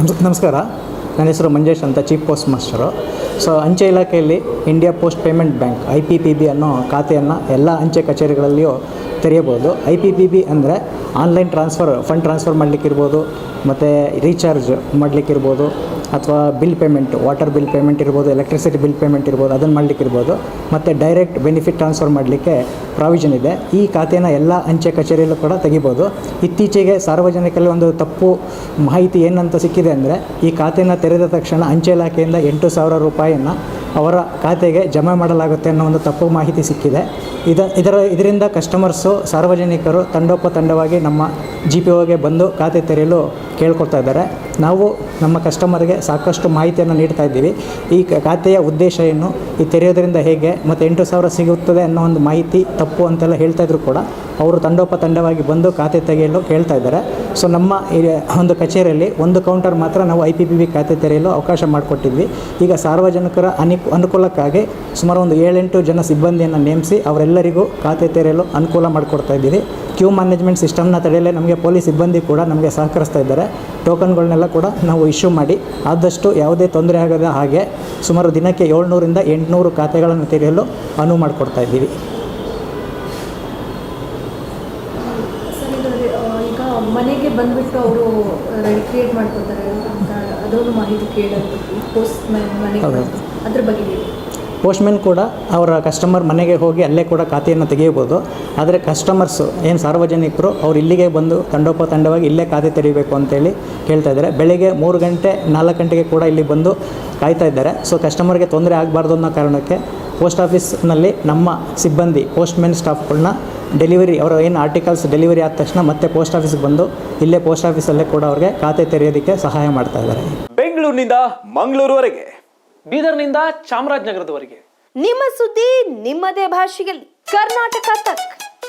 ನಮಸ್, ನಮಸ್ಕಾರ. ನನ್ನ ಹೆಸರು ಮಂಜೇಶ್ ಅಂತ ಚೀಫ್ ಪೋಸ್ಟ್ ಮಾಸ್ಟರು. ಸೊ, ಅಂಚೆ ಇಲಾಖೆಯಲ್ಲಿ India post payment bank, I P P B ಅನ್ನೋ ಖಾತೆಯನ್ನು ಎಲ್ಲ ಅಂಚೆ ಕಚೇರಿಗಳಲ್ಲಿಯೂ ತೆರೆಯಬಹುದು. ಐ ಪಿ ಪಿ ಬಿ ಅಂದರೆ ಆನ್ಲೈನ್ ಟ್ರಾನ್ಸ್ಫರ್ ಫಂಡ್ ಟ್ರಾನ್ಸ್ಫರ್ ಮಾಡಲಿಕ್ಕಿರ್ಬೋದು ಮತ್ತು ರೀಚಾರ್ಜ್ ಮಾಡಲಿಕ್ಕಿರ್ಬೋದು ಅಥವಾ bill payment water bill payment ಇರ್ಬೋದು ಎಲೆಕ್ಟ್ರಿಸಿಟಿ ಬಿಲ್ ಪೇಮೆಂಟ್ ಇರ್ಬೋದು, ಅದನ್ನು ಮಾಡಲಿಕ್ಕಿರ್ಬೋದು ಮತ್ತು ಡೈರೆಕ್ಟ್ ಬೆನಿಫಿಟ್ ಟ್ರಾನ್ಸ್ಫರ್ ಮಾಡಲಿಕ್ಕೆ ಪ್ರಾವಿಷನ್ ಇದೆ. ಈ ಖಾತೆನ ಎಲ್ಲ ಅಂಚೆ ಕಚೇರಿಯಲ್ಲೂ ಕೂಡ ತೆಗಿಬೋದು. ಇತ್ತೀಚೆಗೆ ಸಾರ್ವಜನಿಕರಲ್ಲಿ ಒಂದು ತಪ್ಪು ಮಾಹಿತಿ ಏನಂತ ಸಿಕ್ಕಿದೆ ಅಂದರೆ, ಈ ಖಾತೆನ ತೆರೆದ ತಕ್ಷಣ ಅಂಚೆ ಇಲಾಖೆಯಿಂದ ಎಂಟು ಸಾವಿರ ರೂಪಾಯಿಯನ್ನು ಅವರ ಖಾತೆಗೆ ಜಮಾ ಮಾಡಲಾಗುತ್ತೆ ಅನ್ನೋ ಒಂದು ತಪ್ಪು ಮಾಹಿತಿ ಸಿಕ್ಕಿದೆ. ಇದ, ಇದರ, ಇದರಿಂದ ಕಸ್ಟಮರ್ಸು ಸಾರ್ವಜನಿಕರು ತಂಡೋಪತಂಡವಾಗಿ ನಮ್ಮ ಜಿ ಪಿ ಒಗೆ ಬಂದು ಖಾತೆ ತೆರೆಯಲು ಕೇಳ್ಕೊಳ್ತಾ ಇದ್ದಾರೆ. ನಾವು ನಮ್ಮ ಕಸ್ಟಮರ್ಗೆ ಸಾಕಷ್ಟು ಮಾಹಿತಿಯನ್ನು ನೀಡ್ತಾ ಇದ್ದೀವಿ. ಈ ಖಾತೆಯ ಉದ್ದೇಶ ಏನು? ಈ ತೆರೆಯೋದರಿಂದ ಹೇಗೆ? ಮತ್ತು ಎಂಟು ಸಾವಿರ ಸಿಗುತ್ತದೆ ಅನ್ನೋ ಒಂದು ಮಾಹಿತಿ ತಪ್ಪು ಅಂತೆಲ್ಲ ಹೇಳ್ತಾ ಇದ್ರು ಕೂಡ ಅವರು ತಂಡೋಪತಂಡವಾಗಿ ಬಂದು ಖಾತೆ ತೆಗೆಯಲು ಕೇಳ್ತಾ ಇದ್ದಾರೆ. ಸೊ ನಮ್ಮ ಒಂದು ಕಚೇರಿಯಲ್ಲಿ ಒಂದು ಕೌಂಟರ್ ಮಾತ್ರ ನಾವು ಐ ಪಿ ಪಿ ಬಿ ಖಾತೆ ತೆರೆಯಲು ಅವಕಾಶ ಮಾಡಿಕೊಟ್ಟಿದ್ವಿ. ಈಗ ಸಾರ್ವಜನಿಕರ ಅನಿ ಅನುಕೂಲಕ್ಕಾಗಿ ಸುಮಾರು ಒಂದು ಏಳೆಂಟು ಜನ ಸಿಬ್ಬಂದಿಯನ್ನು ನೇಮಿಸಿ ಅವರೆಲ್ಲರಿಗೂ ಖಾತೆ ತೆರೆಯಲು ಅನುಕೂಲ ಮಾಡಿಕೊಡ್ತಾ ಇದ್ದೀವಿ ಕ್ಯೂ ಮ್ಯಾನೇಜ್ಮೆಂಟ್ ಸಿಸ್ಟಮ್ನ ತಡೆಯಲೇ ನಮಗೆ ಪೊಲೀಸ್ ಸಿಬ್ಬಂದಿ ಕೂಡ ನಮಗೆ ಸಹಕರಿಸ್ತಾ ಇದ್ದಾರೆ. ಟೋಕನ್ಗಳನ್ನೆಲ್ಲ ಕೂಡ ನಾವು ಇಶ್ಯೂ ಮಾಡಿ, ಆದಷ್ಟು ಯಾವುದೇ ತೊಂದರೆ ಆಗದ ಹಾಗೆ ಸುಮಾರು ದಿನಕ್ಕೆ ಏಳ್ನೂರಿಂದ ಎಂಟುನೂರು ಖಾತೆಗಳನ್ನು ತೆರೆಯಲು ಅನುವು ಮಾಡಿಕೊಡ್ತಾ ಇದ್ದೀವಿ ಸರ್ ಇದು ಆ, ಈಗ ಮನೆಗೆ ಬಂದ್ಬಿಟ್ಟು ಅವರು ಕ್ರಿಯೇಟ್ ಮಾಡ್ಕೊತಾರೆ ಅಂತ ಅದೊಂದು ಮಾಹಿತಿ ಕೇಳೋದು ಪೋಸ್ಟ್ ಮನೆಗೆ ಅದ್ರ ಬಗ್ಗೆ ಪೋಸ್ಟ್ಮೆನ್ ಕೂಡ ಅವರ ಕಸ್ಟಮರ್ ಮನೆಗೆ ಹೋಗಿ ಅಲ್ಲೇ ಕೂಡ ಖಾತೆಯನ್ನು ತೆಗೆಯಬೋದು ಆದರೆ ಕಸ್ಟಮರ್ಸು ಏನು ಸಾರ್ವಜನಿಕರು ಅವ್ರು ಇಲ್ಲಿಗೆ ಬಂದು ತಂಡೋಪತಂಡವಾಗಿ ಇಲ್ಲೇ ಖಾತೆ ತೆರೀಬೇಕು ಅಂತೇಳಿ ಕೇಳ್ತಾ ಇದ್ದಾರೆ. ಬೆಳಿಗ್ಗೆ ಮೂರು ಗಂಟೆ ನಾಲ್ಕು ಗಂಟೆಗೆ ಕೂಡ ಇಲ್ಲಿ ಬಂದು ಕಾಯ್ತಾ ಇದ್ದಾರೆ. ಸೊ ಕಸ್ಟಮರ್ಗೆ ತೊಂದರೆ ಆಗಬಾರ್ದು ಅನ್ನೋ ಕಾರಣಕ್ಕೆ ಪೋಸ್ಟ್ ಆಫೀಸ್ನಲ್ಲಿ ನಮ್ಮ ಸಿಬ್ಬಂದಿ ಪೋಸ್ಟ್ಮೆನ್ ಸ್ಟಾಫ್ಗಳನ್ನ ಡೆಲಿವರಿ ಅವರ ಏನು ಆರ್ಟಿಕಲ್ಸ್ ಡೆಲಿವರಿ ಆದ ತಕ್ಷಣ ಮತ್ತೆ ಪೋಸ್ಟ್ ಆಫೀಸ್ಗೆ ಬಂದು ಇಲ್ಲೇ ಪೋಸ್ಟ್ ಆಫೀಸಲ್ಲೇ ಕೂಡ ಅವ್ರಿಗೆ ಖಾತೆ ತೆರೆಯೋದಕ್ಕೆ ಸಹಾಯ ಮಾಡ್ತಾ ಇದ್ದಾರೆ. ಬೆಂಗಳೂರಿನಿಂದ ಮಂಗಳೂರುವರೆಗೆ. ಬೀದರ್ನಿಂದ ಚಾಮರಾಜನಗರದವರೆಗೆ. ನಿಮ್ಮ ಸುದ್ದಿ ನಿಮ್ಮದೇ ಭಾಷೆಯಲ್ಲಿ. ಕರ್ನಾಟಕ ತಕ್.